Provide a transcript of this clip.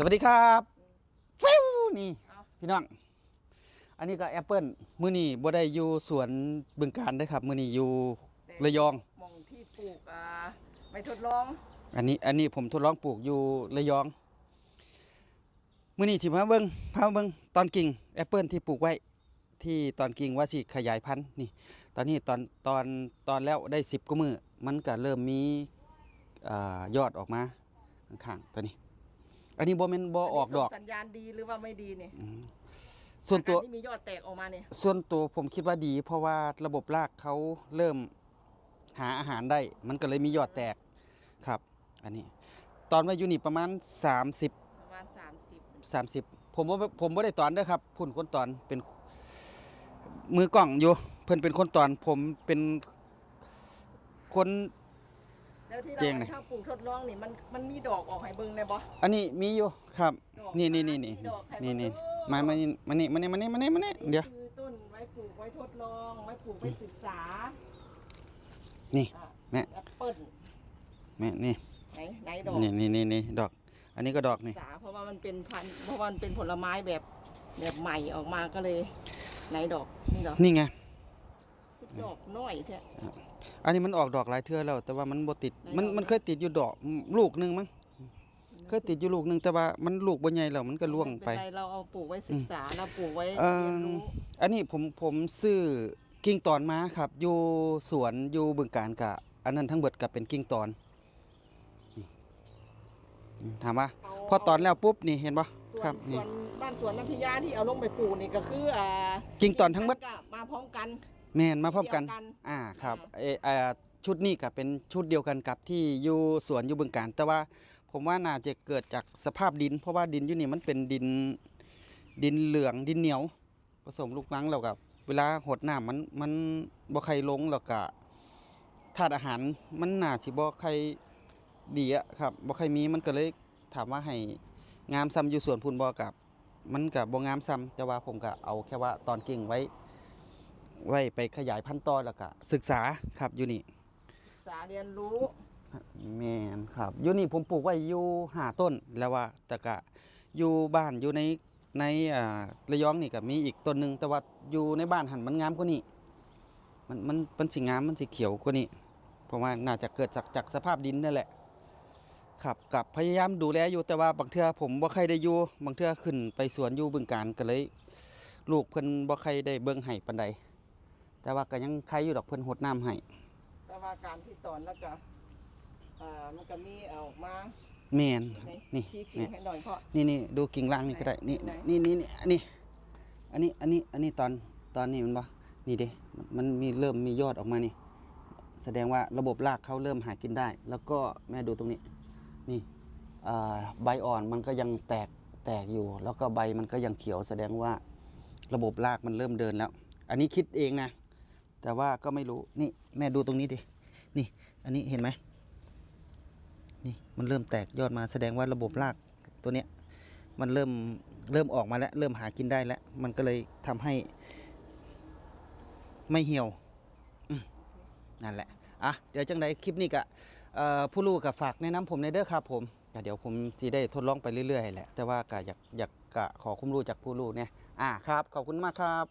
สวัสดีครับฟิวนี่เอาพี่น้อง อันนี้ก็แอปเปิลมื้อนี้บ่ได้อยู่สวนบึงการเด้อครับ มื้อนี้อยู่ระยองหมองที่ปลูกอ่าไม่ทดลอง อันนี้อันนี้ผมทดลองปลูกอยู่ระยอง มื้อนี้สิมาเบิ่งพามาเบิ่งตอนกิ่งแอปเปิลที่ปลูกไว้ ที่ตอนกิ่งว่าสิขยายพันธุ์นี่ ตอนนี้ตอนตอนตอนแล้วได้10กว่ามื้อมันก็เริ่มมีอ่ายอดออกมาข้างๆตัวนี้ อันนี้บ่แม่นบ่ออกดอกส่งสัญญาณดีหรือว่าไม่ดีเนี่ยอืมส่วนตัวที่มียอดแตกออกมาเนี่ยส่วนตัวผมคิดว่าดี เพราะว่าระบบรากเขาเริ่มหาอาหารได้ มันก็เลยมียอดแตกครับ อันนี้ ตอนว่าอยู่นี่ประมาณ 30 ประมาณ 30 30 ผมว่าผมบ่ได้ตอนเด้อครับพุ่นคนตอนเป็นมือกล้องอยู่ เพิ่นเป็นคนตอนผมเป็นคน แล้วที่เจ๋เรางเลย ถ้าปลูกทดลองนี่มันมันมีดอกออกให้เบิ่งได้บ่ อันนี้มีอยู่ครับ ดอกนี่นี่นี่นี่มีดอกให้นี่เบิ่งนี่เด้อมามานี่มานี่มานี่มานี่มานี่มานี่เดี๋ยว คือต้นไว้ปลูกไว้ทดลองไว้ปลูกไว้ศึกษานี่ อะแม่ แอปเปิ้ลแม่นี่ไหนไหนดอกนี่นี่นี่นี่ดอก อันนี้ก็ดอกศึนี่ กษาเพราะว่ามันเป็นพันธุ์เพราะว่ามันเป็นผลไม้แบบแบบใหม่ออกมาก็เลย ไหนดอกนี่ดอกนี่ไง ดอกน้อยแท้ อันนี้มันออกดอกหลายเทื่อแล้ว แต่ว่ามันบ่ติดไหนมันดอกมันเคยติดอยู่ดอกลูกหนึงมั้ง เคยติดอยู่ลูกหนึงแต่ว่ามันลูกบ่ใหญ่แล้วมันก็ร่วงไป ม่เป็นไรเราเอาปลูกไว้ศึกษาเราปลูกไว้เอ่เรียอนรู้อันนี้ผมผมซื้อกิ่งตอนมาครับอยู่สวนอยู่บึงการกะ อันนั้นทั้งเบิดก็เป็นกิ่งตอนนี่อืมถามว่าเาพอตอนแล้วปุ๊บนี่เห็นปะส่วครันบส่นี่ วนบ้านสวนนันทิยาที่เอาลงไปปลูกนี่ก็คืออ่ากิ่งตอนทั้งหมด ก็มาพร้อมกัน แม่นมาพร้อมกัน เดียวกันอ่า ครับอ่าเอออ่าชุดนี้ก็เป็นชุดเดียวกันกับที่อยู่สวนอยู่บึงการ แต่ว่าผมว่าน่าจะเกิดจากสภาพดิน เพราะว่าดินอยู่นี่มันเป็นดิน ดินเหลืองดินเหนียว ผสมลูกรังแล้วกับเวลาหดน้ำมันมันบ่ใครลงแล้วก็ธาตุอาหารมันน่าสิบ่ใครดีอะครับบ่ใครมีมันก็เลยถามว่าให้งามซ้ำอยู่สวนพุ่นบ่กับ มันก็บ่งามซ้ำแต่ว่าผมก็เอาแค่ว่าตอนกิ่งไว้ ไว้ไปขยายพันธุ์ต่อแล้วก็ศึกษาครับอยู่นี่ศึกษาเรียนรู้แม่นครับอยู่นี่ผมปลูกไว้อยู่ห้าต้นแล้วว่าแต่ก็อยู่บ้านอยู่ในในอ่าระยองนี่ก็มีอีกต้นหนึ่งแต่ว่าอยู่ในบ้านหันมันงามกว่านี้มันมันมันสิงามมันสิเขียวกว่านี้เพราะว่าน่าจะเกิดจากจากสภาพดินนั่นแหละครับกับพยายามดูแลอยู่แต่ว่าบางเทื่อผมบ่ใครได้อยู่บางเทื่อขึ้นไปสวนอยู่บึงการก็เลย ลูกเพิ่นบ่ใครได้เบิ่งให้ปานใด แต่ว่าก็ยังใครอยู่ดอกเพิ่นหดน้ำให้แต่ว่าการที่ตอนแล้วก็อ่ามันก็มีเอาออกมาแม่นไหนนี่ชี้กิ่นี่งให้หน่อยเพราะ นี่นี่ดูกิ่งล่างนี่ก็ได้นี่ไหน นี่นี่นี่อันนี้อันนี้อันนี้อันนี้ตอนตอนนี้มันบ่นี่เด้มันมันมีเริ่มมียอดออกมานี่ แสดงว่าระบบรากเขาเริ่มหากินได้ แล้วก็แม่ดูตรงนี้นี่อ่าใบอ่อนมันก็ยังแตกแตกอยู่ แล้วก็ใบมันก็ยังเขียว แสดงว่าระบบรากมันเริ่มเดินแล้ว อันนี้คิดเองนะ แต่ว่าก็ไม่รู้นี่แม่ดูตรงนี้ดินี่ อันนี้เห็นไหมนี่มันเริ่มแตกยอดมาแสดงว่าระบบรากตัวเนี้ยมันเริ่มเริ่มออกมาแล้ว เริ่มหากินได้แล้ว มันก็เลยทำให้ ไม่เหี่ยวนั่นแหละอะเดี๋ยวจังใดคลิปนี้ก็เอ่อผู้รู้กับฝากแนะนำผมในเด้อครับผมก็เดี๋ยวผมจะได้ทดลองไปเรื่อยๆแหละแต่ว่าก็อยากอยากกะขอความรู้จากผู้รู้เนี่ยอ่าครับ ขอบคุณมากครับ